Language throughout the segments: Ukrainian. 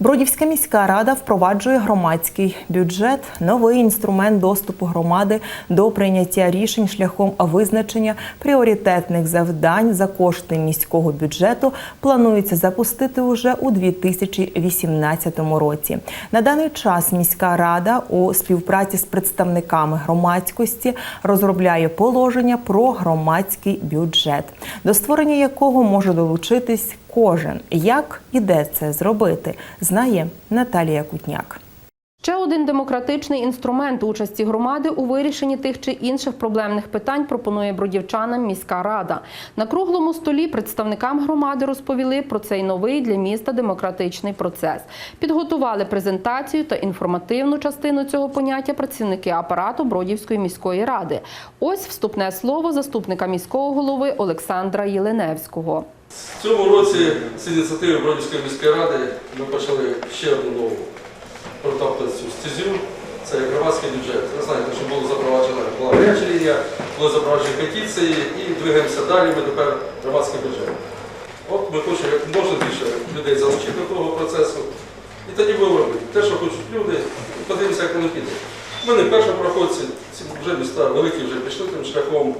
Бродівська міська рада впроваджує громадський бюджет, новий інструмент доступу громади до прийняття рішень шляхом визначення пріоритетних завдань за кошти міського бюджету. Планується запустити уже у 2018 році. На даний час міська рада у співпраці з представниками громадськості розробляє положення про громадський бюджет, до створення якого може долучитись кожен. Як і де це зробити, знає Наталія Кутняк. Ще один демократичний інструмент участі громади у вирішенні тих чи інших проблемних питань пропонує бродівчанам міська рада. На круглому столі представникам громади розповіли про цей новий для міста демократичний процес. Підготували презентацію та інформативну частину цього поняття працівники апарату Бродівської міської ради. Ось вступне слово заступника міського голови Олександра Єленевського. В цьому році з ініціативи Бродівської міської ради ми почали ще одну нову протоптати цю стезю. Це громадський бюджет. Ви знаєте, що було запроваджено була гаряча лінія, були запроваджені петиції і двигаємося далі. Ми тепер громадський бюджет. От ми хочемо як можна більше людей залучити до того процесу. І тоді будемо робити. Те, що хочуть люди, подивимося, як воно піде. Ми не перші проходці, ці вже міста великі вже пішли тим шляхом.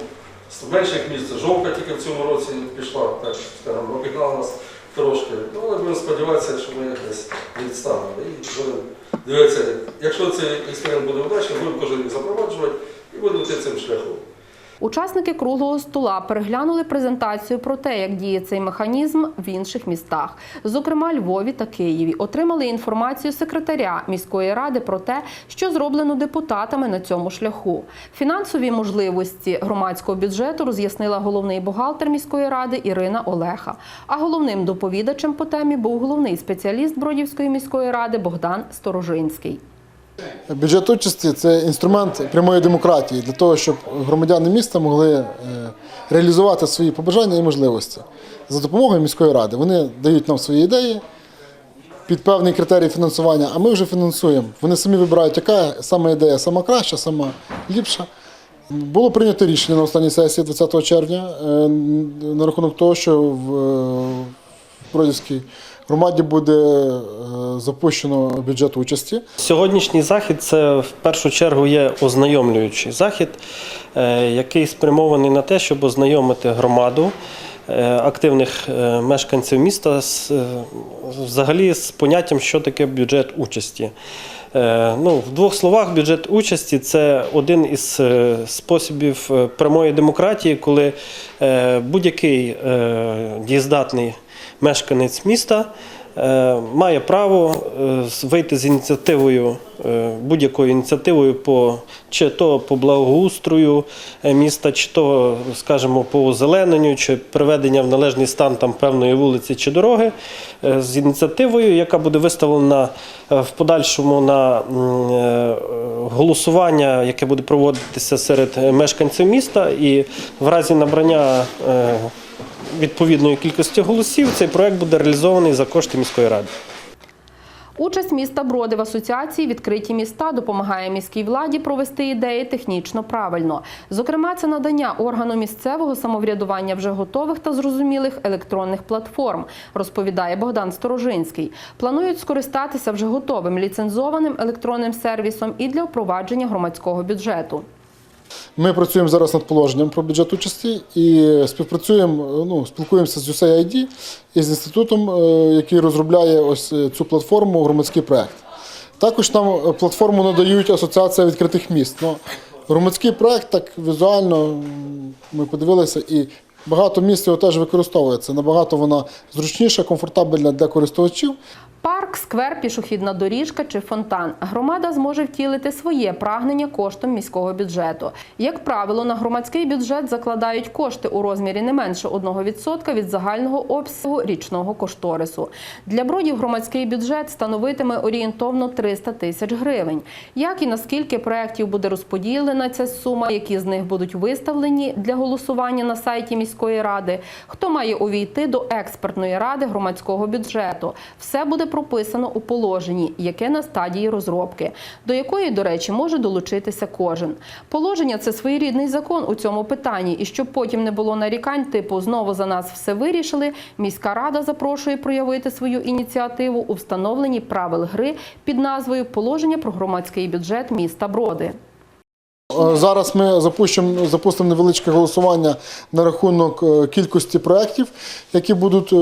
З менших місць жовка тільки в цьому році пішла, так скажімо, обігнала нас трошки. Ну, але будемо сподіватися, що ми якось не відстанемо. І будемо дивитися, якщо цей експеримент буде вдачний, будемо кожен рік запроваджувати і будемо йти цим шляхом. Учасники круглого стола переглянули презентацію про те, як діє цей механізм в інших містах, зокрема Львові та Києві. Отримали інформацію секретаря міської ради про те, що зроблено депутатами на цьому шляху. Фінансові можливості громадського бюджету роз'яснила головний бухгалтер міської ради Ірина Олеха. А головним доповідачем по темі був головний спеціаліст Бродівської міської ради Богдан Сторожинський. Бюджет участі це інструмент прямої демократії для того, щоб громадяни міста могли е, реалізувати свої побажання і можливості за допомогою міської ради. Вони дають нам свої ідеї під певний критерій фінансування, а ми вже фінансуємо. Вони самі вибирають, яка саме ідея сама краща, сама ліпша. Було прийнято рішення на останній сесії 20 червня е, на рахунок того, що в е, Бродівській громаді буде запущено бюджет участі. Сьогоднішній захід це в першу чергу є ознайомлюючий захід, е, який спрямований на те, щоб ознайомити громаду е, активних е, мешканців міста взагалі з поняттям, що таке бюджет участі. Ну, в двох словах, бюджет участі це один із способів прямої демократії, коли будь-який дієздатний мешканець міста має право е, вийти з ініціативою, е, будь-якою ініціативою по чи то по благоустрою е, міста, чи то, скажімо, по озелененню, чи приведення в належний стан там певної вулиці чи дороги, е, з ініціативою, яка буде виставлена е, в подальшому на е, голосування, яке буде проводитися серед е, мешканців міста, і в разі набрання. Відповідної кількості голосів цей проект буде реалізований за кошти міської ради. Участь міста Броди в асоціації відкриті міста допомагає міській владі провести ідеї технічно правильно. Зокрема, це надання органу місцевого самоврядування вже готових та зрозумілих електронних платформ, розповідає Богдан Сторожинський. Планують скористатися вже готовим ліцензованим електронним сервісом і для впровадження громадського бюджету. Ми працюємо зараз над положенням про бюджет участі і співпрацюємо, ну, спілкуємося з USAID і з інститутом, е, який розробляє ось е, цю платформу громадський проект. Також нам е, платформу надають Асоціація відкритих міст. Ну, громадський проект так візуально ми подивилися, і багато міст його теж використовується. Набагато вона зручніша, комфортабельна для користувачів. Парк, сквер, пішохідна доріжка чи фонтан. Громада зможе втілити своє прагнення коштом міського бюджету. Як правило, на громадський бюджет закладають кошти у розмірі не менше 1% від загального обсягу річного кошторису. Для бродів громадський бюджет становитиме орієнтовно 300 тисяч гривень. Як і наскільки проєктів буде розподілена ця сума, які з них будуть виставлені для голосування на сайті міської ради, хто має увійти до експертної ради громадського бюджету. Все буде прописано записано у положенні, яке на стадії розробки, до якої, до речі, може долучитися кожен. Положення це своєрідний закон у цьому питанні, і щоб потім не було нарікань, типу знову за нас все вирішили. Міська рада запрошує проявити свою ініціативу у встановленні правил гри під назвою Положення про громадський бюджет міста Броди. Е, Зараз ми запустимо, запустимо невеличке голосування на рахунок е, кількості проєктів, які будуть е,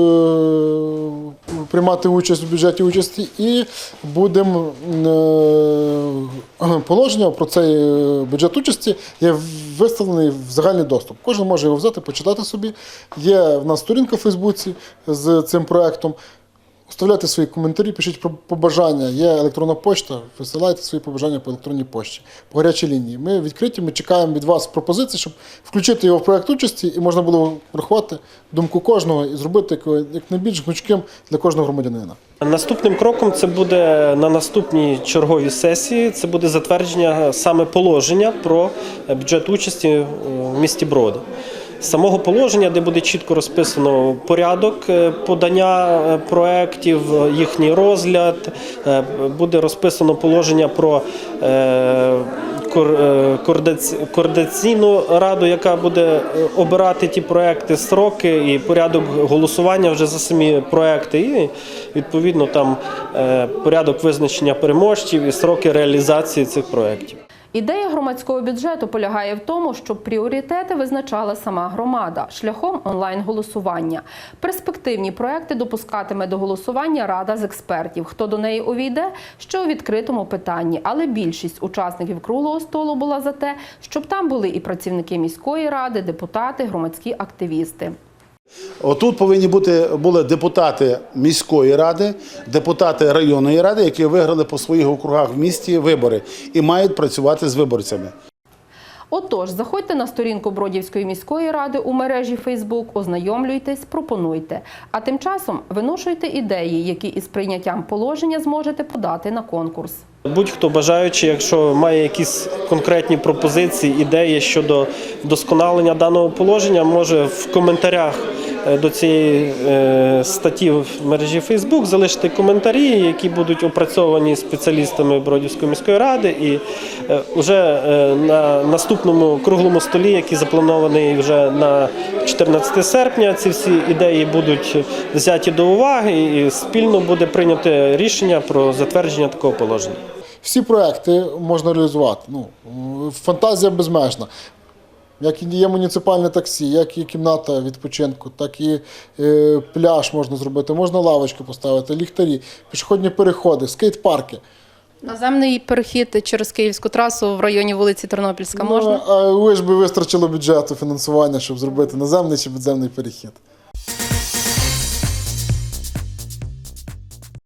приймати участь у бюджеті участі, і будемо положення про цей бюджет участі є виставлений в загальний доступ. Кожен може його взяти, почитати собі. Є в нас сторінка в Фейсбуці з цим проєктом. Оставляйте свої коментарі, пишіть про побажання. Є електронна почта, висилайте свої побажання по електронній пошті, по гарячій лінії. Ми відкриті, ми чекаємо від вас пропозиції, щоб включити його в проєкт участі і можна було врахувати думку кожного і зробити як найбільш гнучким для кожного громадянина. Наступним кроком це буде на наступній черговій сесії. Це буде затвердження саме положення про бюджет участі в місті Броди. Самого положення, де буде чітко розписано порядок е, подання е, проєктів, їхній розгляд, е, буде розписано положення про координаційну раду, яка буде обирати ті проекти, строки і порядок голосування вже за самі проекти, і відповідно там порядок визначення переможців і строки реалізації цих проєктів. Ідея громадського бюджету полягає в тому, щоб пріоритети визначала сама громада шляхом онлайн-голосування. Перспективні проекти допускатиме до голосування рада з експертів. Хто до неї увійде, що у відкритому питанні. Але більшість учасників круглого столу була за те, щоб там були і працівники міської ради, депутати, громадські активісти. Отут повинні бути були депутати міської ради, депутати районної ради, які виграли по своїх округах в місті вибори і мають працювати з виборцями. Отож, заходьте на сторінку Бродівської міської ради у мережі Фейсбук, ознайомлюйтесь, пропонуйте. А тим часом виношуйте ідеї, які із прийняттям положення зможете подати на конкурс. Будь-хто бажаючи, якщо має якісь конкретні пропозиції, ідеї щодо вдосконалення даного положення, може в коментарях до цієї е, статті в мережі Facebook залишити коментарі, які будуть опрацьовані спеціалістами Бродівської міської ради, і вже на наступному круглому столі, який запланований вже на 14 серпня, ці всі ідеї будуть взяті до уваги, і спільно буде прийнято рішення про затвердження такого положення. Всі проекти можна реалізувати. Ну, е, фантазія безмежна. Як і є муніципальне таксі, як і кімната відпочинку, так і е, пляж можна зробити, можна лавочки поставити, ліхтарі, пішохідні переходи, скейт-парки. Наземний перехід через Київську трасу в районі вулиці Тернопільська Ну, а ви ж би вистачило бюджету фінансування, щоб зробити наземний чи підземний перехід.